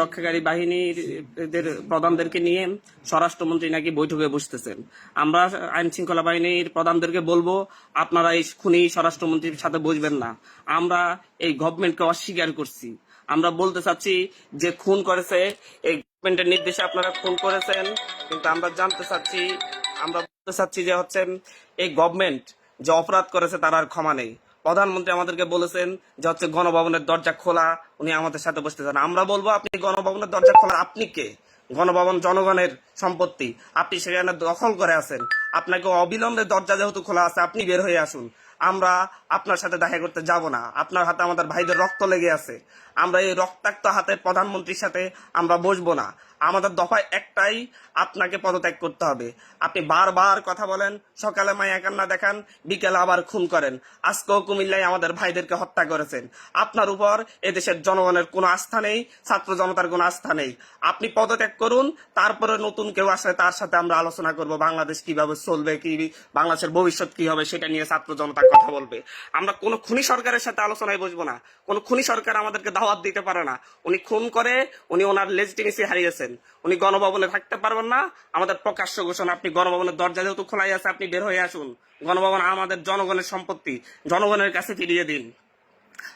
রক্ষাকারী বাহিনীর প্রধানদেরকে নিয়ে স্বরাষ্ট্রমন্ত্রী নাকি বৈঠকে বসতেছেন। আমরা আইন শৃঙ্খলা বাহিনীর প্রধানদেরকে বলব, আপনারা এই খুনি স্বরাষ্ট্রমন্ত্রীর সাথে বসবেন না। আমরা এই গভর্নমেন্টকে অস্বীকার করছি। আমরা বলতে চাচ্ছি যে খুন করেছে, এই গভর্নমেন্টের নির্দেশে আপনারা খুন করেছেন, কিন্তু আমরা জানতে চাচ্ছি, আমরা বলতে চাচ্ছি যে হচ্ছে এই গভর্নমেন্ট যে অপরাধ করেছে তার আর ক্ষমা নেই। প্রধানমন্ত্রী আমাদেরকে বলেছেন যে হচ্ছে গণভবনের দরজা খোলা, উনি আমাদের সাথে বসতে চান আমরা বলব, আপনি গণভবনের দরজা খোলা আপনি কে? গণভবন জনগণের সম্পত্তি, আপনি সেখানে দখল করে আছেন। আপনাকে অবিলম্বে দরজা যেহেতু খোলা আছে, আপনি বের হয়ে আসুন। আমরা আপনার সাথে দেখা করতে যাব না। আপনার হাতে আমাদের ভাইদের রক্ত লেগে আছে। আমরা এই রক্তাক্ত হাতে প্রধানমন্ত্রীর সাথে আমরা বসবো না। আমাদের দফায় একটাই আপনাকে পদত্যাগ করতে হবে। আপনি বারবার কথা বলেন, সকালে মায়া কান্না দেখান, বিকেলে আবার খুন করেন। আজকেও কুমিল্লায় আমাদের ভাইদেরকে হত্যা করেছেন। আপনার উপর এদেশের জনগণের কোনো আস্থা নেই, ছাত্র জনতার কোনো আস্থা নেই। আপনি পদত্যাগ করুন, তারপরে নতুন কেউ আসলে তার সাথে আমরা আলোচনা করব, বাংলাদেশ কীভাবে চলবে, কি বাংলাদেশের ভবিষ্যৎ কি হবে সেটা নিয়ে ছাত্র জনতা কথা বলবে। আমরা কোনো খুনি সরকারের সাথে আলোচনায় বসবো না। কোনো খুনি সরকার আমাদেরকে দাওয়াত দিতে পারে না। উনি খুন করে, উনি ওনার লেজিটিমেসি হারিয়েছেন। উনি গণভবনে থাকতে পারবেন না। আমাদের প্রকাশ্য ঘোষণা, আপনি গণভবনের দরজা যেহেতু খোলাই আছে, আপনি বের হয়ে আসুন। গণভবন আমাদের জনগণের সম্পত্তি। জনগণের কাছে ফিরিয়ে দিন।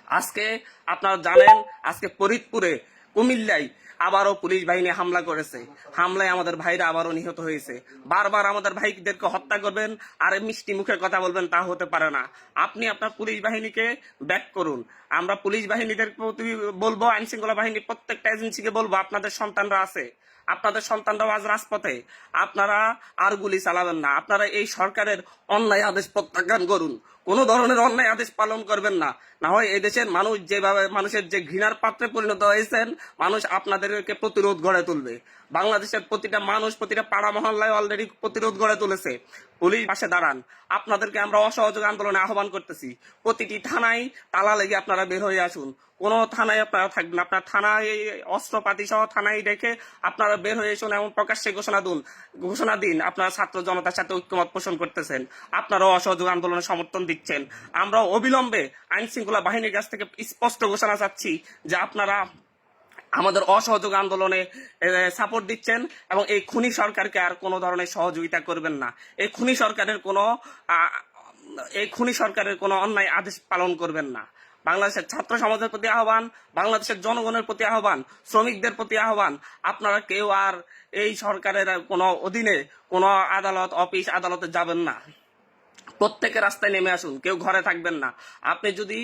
আজকে আপনারা জানেন, আজকে ফরিদপুরে কুমিল্লায় আবারও পুলিশ বাহিনী হামলা করেছে। হামলায় আমাদের ভাইরা আবারও নিহত হয়েছে। বারবার আমাদের ভাইদেরকে হত্যা করবেন, আর মিষ্টি মুখে কথা বলবেন তা হতে পারে না। আপনি আপনার পুলিশ বাহিনীকে ব্যাক করুন। আমরা পুলিশ বাহিনীদের প্রতি বলব আইন শৃঙ্খলা বাহিনীর প্রত্যেকটা এজেন্সিকে বলব, আপনাদের সন্তানরা আছে। আপনাদের সন্তানরাও আজ রাজপথে। আপনারা আর গুলি চালাবেন না। আপনারা এই সরকারের অন্যায় আদেশ প্রত্যাখ্যান করুন। কোন ধরনের অন্যায় আদেশ পালন করবেন না। না হয় এই দেশের মানুষ যেভাবে মানুষের যে ঘৃণার পাত্রে পরিণত হয়েছেন, মানুষ আপনাদেরকে প্রতিরোধ গড়ে তুলবে। বাংলাদেশের প্রতিটা মানুষ, প্রতিটা পাড়া মহল্লায় অলরেডি প্রতিরোধ গড়ে তুলেছে। পুলিশ পাশে দাঁড়ান। আপনাদেরকে আমরা অসহযোগ আন্দোলনে আহ্বান করতেছি। প্রতিটি থানায় তালা লেগে আপনারা বের হয়ে আসুন। কোনো থানায় আপনারা থাকবেন আপনার থানায় অস্ত্রপাতি সহ থানায় রেখে আপনারা বের হয়ে এসুন এবং প্রকাশ্যে ঘোষণা দিন। ঘোষণা দিন আপনারা ছাত্র জনতার সাথে ঐক্যমত পোষণ করতেছেন। আপনারাও অসহযোগ আন্দোলনে সমর্থন দিচ্ছেন। আমরা অবিলম্বে আইন শৃঙ্খলা বাহিনীর কাছ থেকে স্পষ্ট ঘোষণা চাচ্ছি যে আপনারা আমাদের অসহযোগ আন্দোলনে সাপোর্ট দিচ্ছেন এবং এই খুনি সরকারকে আর কোনো ধরনের সহযোগিতা করবেন না। এই খুনি সরকারের কোনো এই খুনি সরকারের কোনো অন্যায় আদেশ পালন করবেন না। বাংলাদেশের ছাত্র সমাজের প্রতি আহ্বান, বাংলাদেশের জনগণের প্রতি আহ্বান, শ্রমিকদের প্রতি আহ্বান, আপনারা কেউ আর এই সরকারের কোনো অধীনে কোনো আদালত, অফিস আদালতে যাবেন না। প্রত্যেকে রাস্তায় নেমে আসুন কেউ ঘরে থাকবেন না। আপনি যদি